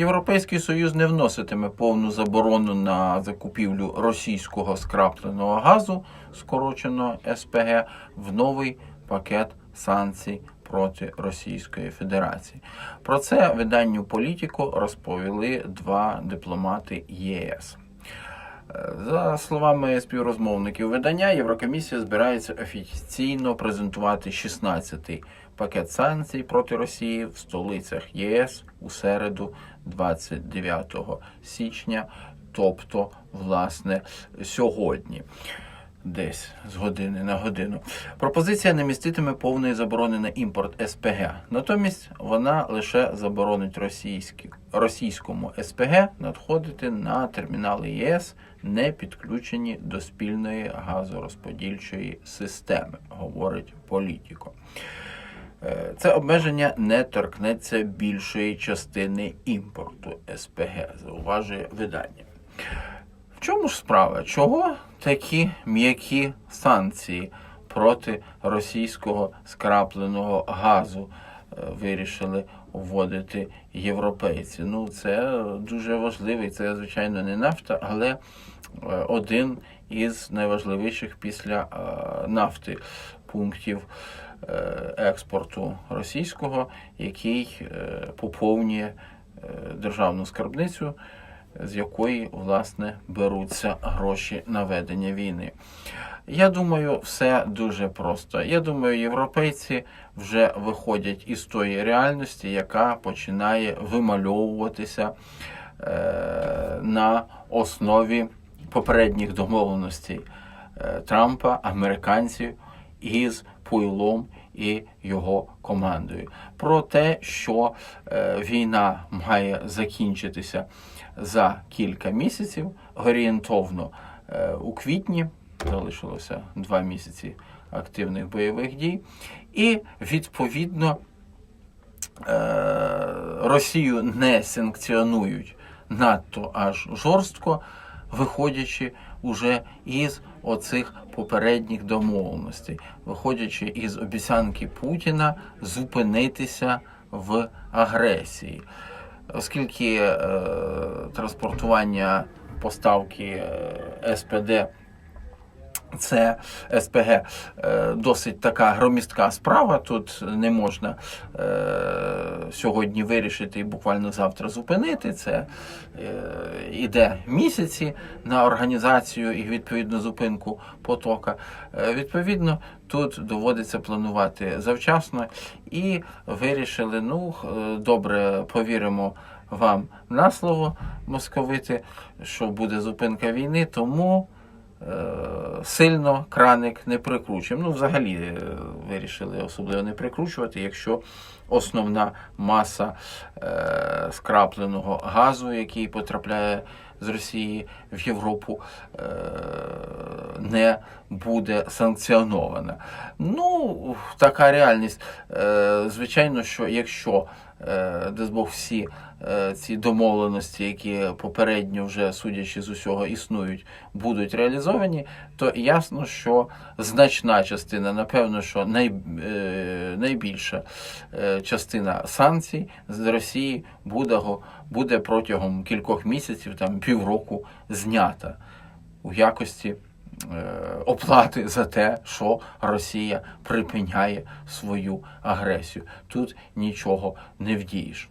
Європейський Союз не вноситиме повну заборону на закупівлю російського скрапленого газу, скорочено СПГ, в новий пакет санкцій проти Російської Федерації. Про це виданню політику розповіли два дипломати ЄС. За словами співрозмовників видання, Єврокомісія збирається офіційно презентувати 16-й пакет санкцій проти Росії в столицях ЄС у середу, 29 січня, тобто, власне, сьогодні. Десь з години на годину. Пропозиція не міститиме повної заборони на імпорт СПГ. Натомість вона лише заборонить російські, російському СПГ надходити на термінали ЄС, не підключені до спільної газорозподільчої системи, говорить політико. Е, Це обмеження не торкнеться більшої частини імпорту СПГ, зауважує видання. Чому ж справа? Чого такі м'які санкції проти російського скрапленого газу е, вирішили вводити європейці? Ну, це дуже важливий, це, звичайно, не нафта, але е, один із найважливіших після е, нафти пунктів експорту російського, який поповнює державну скарбницю з якої власне беруться гроші на ведення війни. Я думаю, все дуже просто. Я думаю, європейці вже виходять із тої реальності, яка починає вимальовуватися е, на основі попередніх домовленостей е, Трампа, американців із Пуйлом і його командою. Про те, що е, війна має закінчитися за кілька місяців, орієнтовно е, у квітні, залишилося два місяці активних бойових дій, і відповідно е, Росію не санкціонують надто аж жорстко, виходячи уже із оцих попередніх домовленостей, виходячи із обіцянки Путіна зупинитися в агресії. Оскільки е, транспортування поставки е, СПД це СПГ е, досить така громістка справа. Тут не можна е, сьогодні вирішити і буквально завтра зупинити. Це е, іде місяці на організацію і відповідно зупинку потока. Відповідно, тут доводиться планувати завчасно і вирішили: ну добре, повіримо вам на слово московити, що буде зупинка війни, тому. Е, Сильно краник не прикручуємо. Ну, взагалі е, вирішили особливо не прикручувати, якщо основна маса е, скрапленого газу, який потрапляє з Росії в Європу, не буде санкціонована. Ну, така реальність. Е, звичайно, що якщо е, дасть Бог всі е, ці домовленості, які попередньо вже судячи з усього існують, будуть реалізовані, то ясно, що значна частина, напевно, що най, найбільша частина санкцій з Росії буде, буде протягом кількох місяців, там півроку знята у якості. Е, Оплати за те, що Росія припиняє свою агресію. Тут нічого не вдієш.